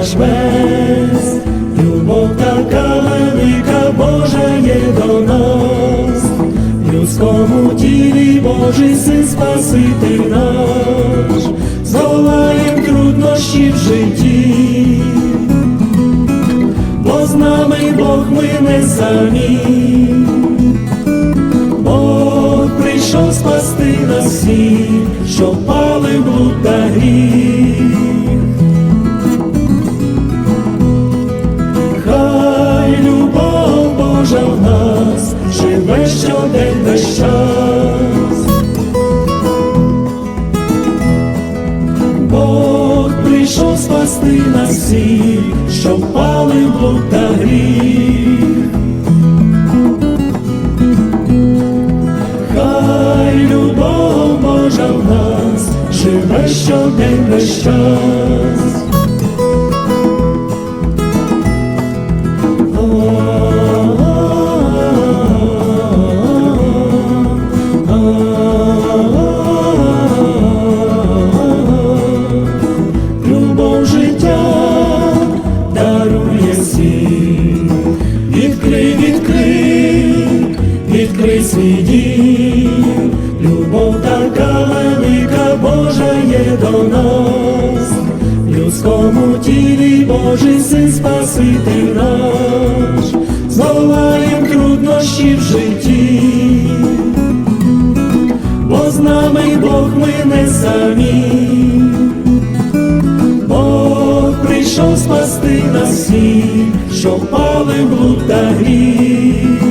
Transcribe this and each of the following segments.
небес, любов така велика Божа є до нас, в людському тілі Божий син Спаситель наш, здолаєм труднощі в житті, бо з нами Бог ми не самі. Бог прийшов спасти нас всіх, що впали в та гріх. В нас живе щодень весь час. Бог прийшов спасти нас всіх, що впали в та гріх. Хай любов Божа в нас живе щодень весь час. Всім. Відкрий, відкрий, відкрий свій дім. Любов така велика Божа є до нас. В людському тілі Божий син Спаситель наш, здолаєм труднощі в житті, бо з нами Бог ми не самі. Прийшов спасти нас всіх, що впали в блуд та гріх.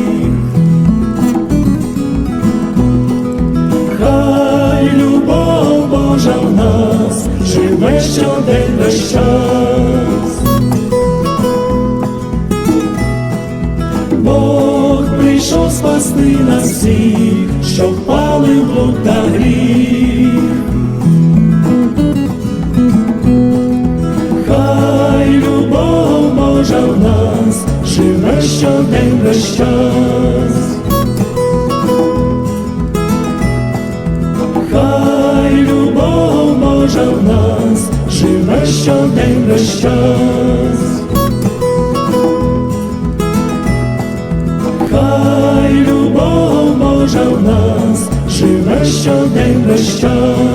Хай любов Божа в нас живе щодень весь час. Бог прийшов спасти нас всіх, що впали в блуд та гріх. Весь час. Хай любов Божа в нас живе щодень весь час. Хай любов Божа в нас живе щодень весь час.